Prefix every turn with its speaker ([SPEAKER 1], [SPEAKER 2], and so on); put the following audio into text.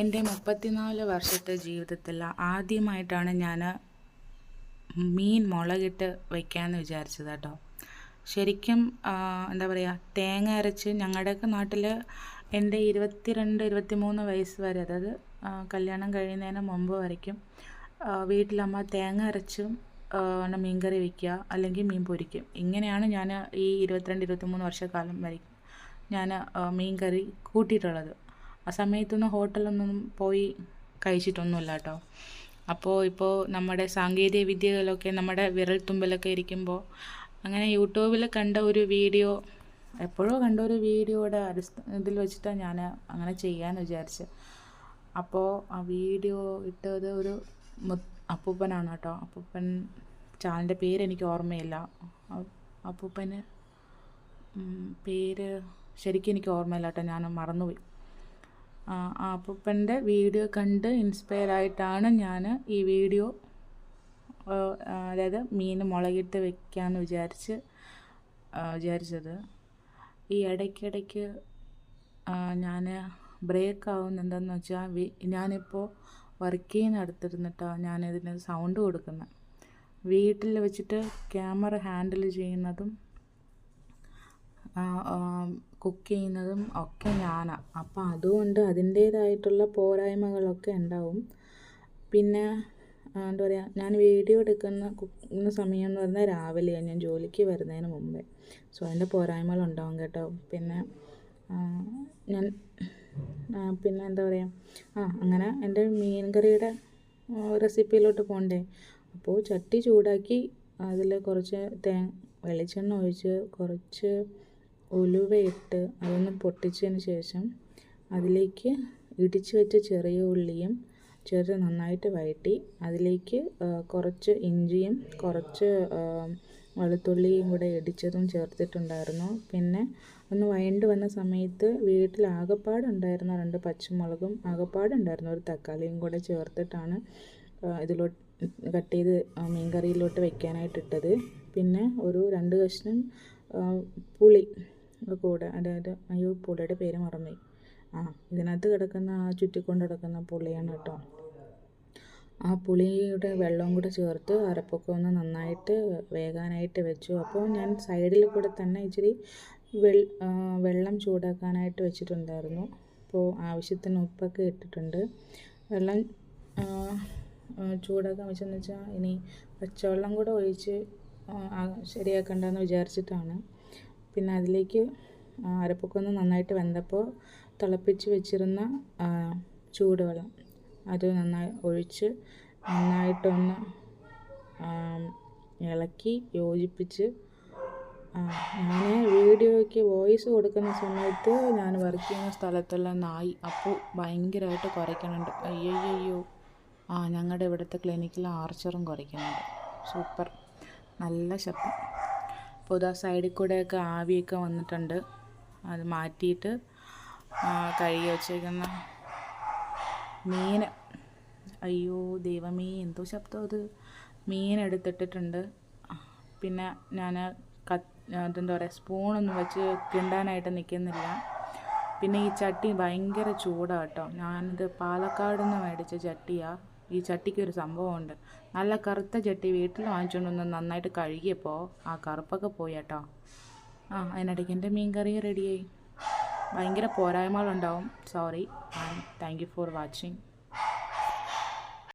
[SPEAKER 1] എന്റെ മുപ്പത്തിനാല് വർഷത്തെ ജീവിതത്തിൽ ആദ്യമായിട്ടാണ് ഞാൻ മീൻ മുളകിട്ട് വയ്ക്കാമെന്ന് വിചാരിച്ചത് കേട്ടോ. ശരിക്കും എന്താ പറയുക തേങ്ങ അരച്ച് ഞങ്ങളുടെയൊക്കെ നാട്ടിൽ എന്റെ ഇരുപത്തിരണ്ട് ഇരുപത്തിമൂന്ന് വയസ്സ് വരെ അതായത് കല്യാണം കഴിയുന്നതിന് മുമ്പ് വരയ്ക്കും വീട്ടിലമ്മ തേങ്ങ അരച്ചും മീൻ കറി വയ്ക്കുക അല്ലെങ്കിൽ മീൻ പൊരിക്കും. ഇങ്ങനെയാണ് ഞാൻ ഈ ഇരുപത്തിരണ്ട് ഇരുപത്തിമൂന്ന് വർഷക്കാലം വരെ ഞാൻ മീൻ കറി കൂട്ടിയിട്ടുള്ളത്. ആ സമയത്തൊന്നും ഹോട്ടലൊന്നും പോയി കഴിച്ചിട്ടൊന്നുമില്ല കേട്ടോ അപ്പോൾ ഇപ്പോൾ നമ്മുടെ സാങ്കേതിക വിദ്യകളൊക്കെ നമ്മുടെ വിരൽ തുമ്പിലൊക്കെ ഇരിക്കുമ്പോൾ അങ്ങനെ യൂട്യൂബിൽ കണ്ട ഒരു വീഡിയോ എപ്പോഴോ കണ്ട ഒരു വീഡിയോയുടെ അടിസ്ഥ ഇതിൽ വെച്ചിട്ടാണ് ഞാൻ അങ്ങനെ ചെയ്യാൻ വിചാരിച്ചത് അപ്പോൾ ആ വീഡിയോ ഇട്ടത് ഒരു അപ്പൂപ്പനാണ് കേട്ടോ അപ്പൂപ്പൻ ചാനലിന്റെ പേര് എനിക്ക് ഓർമ്മയില്ല. അപ്പൂപ്പന് പേര് ശരിക്കും എനിക്ക് ഓർമ്മയില്ല കേട്ടോ ഞാൻ മറന്നുപോയി. ആ ആ അപ്പൂപ്പന്റെ വീഡിയോ കണ്ട് ഇൻസ്പയർ ആയിട്ടാണ് ഞാൻ ഈ വീഡിയോ അതായത് മീൻ മുളകിട്ട് വെക്കാമെന്ന് വിചാരിച്ച് വിചാരിച്ചത്. ഈ ഇടയ്ക്കിടയ്ക്ക് ഞാൻ ബ്രേക്ക് ആവുന്ന എന്താണെന്ന് വെച്ചാൽ ഞാനിപ്പോൾ വർക്ക് ചെയ്യുന്നിടത്തിരുന്നിട്ടാണ് ഞാനിതിന് സൗണ്ട് കൊടുക്കുന്നത് വീട്ടിൽ വെച്ചിട്ട് ക്യാമറ ഹാൻഡിൽ ചെയ്യുന്നതും കുക്ക് ചെയ്യുന്നതും ഒക്കെ ഞാനാണ് അപ്പം അതുകൊണ്ട് അതിന്റേതായിട്ടുള്ള പോരായ്മകളൊക്കെ ഉണ്ടാവും. പിന്നെ എന്താ പറയുക ഞാൻ വീഡിയോ എടുക്കുന്ന കുക്കുന്ന സമയം എന്ന് പറഞ്ഞാൽ രാവിലെയാണ് ഞാൻ ജോലിക്ക് വരുന്നതിന് മുമ്പേ. സോ അതിന്റെ പോരായ്മകളുണ്ടാവും കേട്ടോ. പിന്നെ ഞാൻ പിന്നെ എന്താ പറയുക ആ അങ്ങനെ എന്റെ മീൻ കറിയുടെ റെസിപ്പിയിലോട്ട് പോകണ്ടേ അപ്പോൾ ചട്ടി ചൂടാക്കി അതിൽ കുറച്ച് തേ വെളിച്ചെണ്ണ ഒഴിച്ച് കുറച്ച് ഉലുവയിട്ട് അതൊന്ന് പൊട്ടിച്ചതിന് ശേഷം അതിലേക്ക് ഇടിച്ചു വെച്ച ചെറിയ ഉള്ളിയും ചെറിയ നന്നായിട്ട് വഴറ്റി അതിലേക്ക് കുറച്ച് ഇഞ്ചിയും കുറച്ച് വെളുത്തുള്ളിയും കൂടെ ഇടിച്ചതും ചേർത്തിട്ടുണ്ടായിരുന്നു. പിന്നെ ഒന്ന് വഴണ്ട് വന്ന സമയത്ത് വീട്ടിൽ ആകപ്പാടുണ്ടായിരുന്ന രണ്ട് പച്ചമുളകും ആകപ്പാടുണ്ടായിരുന്ന. ഒരു തക്കാളിയും കൂടെ ചേർത്തിട്ടാണ് ഇതിലോട്ട് കട്ട് ചെയ്ത് മീൻ കറിയിലോട്ട് വെക്കാനായിട്ട് പിന്നെ ഒരു രണ്ട് കഷ്ണം പുളി കൂടെ. അതായത് അയ്യോ പുള്ളിയുടെ പേര് മറന്നു ആ ഇതിനകത്ത് കിടക്കുന്ന ആ ചുറ്റിക്കൊണ്ട് കിടക്കുന്ന പുളിയാണ് കേട്ടോ. ആ പുളിയുടെ വെള്ളവും കൂടെ ചേർത്ത് അരപ്പൊക്കെ ഒന്ന് നന്നായിട്ട് വേകാനായിട്ട് വെച്ചു. അപ്പോൾ ഞാൻ സൈഡിൽ കൂടെ തന്നെ ഇച്ചിരി വെൾ വെള്ളം ചൂടാക്കാനായിട്ട് വെച്ചിട്ടുണ്ടായിരുന്നു. അപ്പോൾ ആവശ്യത്തിന് ഉപ്പൊക്കെ ഇട്ടിട്ടുണ്ട്. വെള്ളം ചൂടാക്കാൻ വെച്ചെന്ന് വെച്ചാൽ ഇനി പച്ചവെള്ളം കൂടെ ഒഴിച്ച് ശരിയാക്കണ്ടെന്ന് വിചാരിച്ചിട്ടാണ്. പിന്നെ അതിലേക്ക് അരപ്പൊക്കൊന്ന് നന്നായിട്ട് വെന്തപ്പോൾ തിളപ്പിച്ച് വെച്ചിരുന്ന ചൂടുവെള്ളം അത് നന്നായി ഒഴിച്ച് നന്നായിട്ടൊന്ന് ഇളക്കി യോജിപ്പിച്ച് ഞാൻ വീഡിയോയ്ക്ക് വോയിസ് കൊടുക്കുന്ന സമയത്ത് ഞാൻ വർക്ക് ചെയ്യുന്ന സ്ഥലത്തുള്ള നായി അപ്പോൾ ഭയങ്കരമായിട്ട് കുറയ്ക്കുന്നുണ്ട്. അയ്യോ ആ ഞങ്ങളുടെ ഇവിടുത്തെ ക്ലിനിക്കിൽ ആർച്ചറും കുറയ്ക്കുന്നുണ്ട്. സൂപ്പർ നല്ല ശബ്ദം. അപ്പോൾ ഇതാ സൈഡിൽ കൂടെയൊക്കെ ആവിയൊക്കെ വന്നിട്ടുണ്ട്. അത് മാറ്റിയിട്ട് കഴുകി വച്ചേക്കുന്ന മീൻ. അയ്യോ ദൈവമേ എന്തോ ശബ്ദം അത്. മീൻ എടുത്തിട്ടിട്ടുണ്ട്. പിന്നെ ഞാൻ കത്ത് അതെന്താ പറയുക സ്പൂണൊന്നും വെച്ച് കിണ്ടാനായിട്ട് നിൽക്കുന്നില്ല. പിന്നെ ഈ ചട്ടി ഭയങ്കര ചൂടാണ് കേട്ടോ. ഞാനിത് പാലക്കാട് നിന്ന് മേടിച്ച ചട്ടിയാണ് ഈ ചട്ടിക്ക് ഒരു സംഭവമുണ്ട്. നല്ല കറുത്ത ചട്ടി വീട്ടിൽ വാങ്ങിച്ചുകൊണ്ട് വന്ന് നന്നായിട്ട് കഴുകിയപ്പോൾ ആ കറുപ്പൊക്കെ പോയി കേട്ടോ ആ അതിനിടയ്ക്ക് എന്റെ മീൻ കറി റെഡിയായി ഭയങ്കര പോരായ്മകളുണ്ടാവും. Sorry and thank you for watching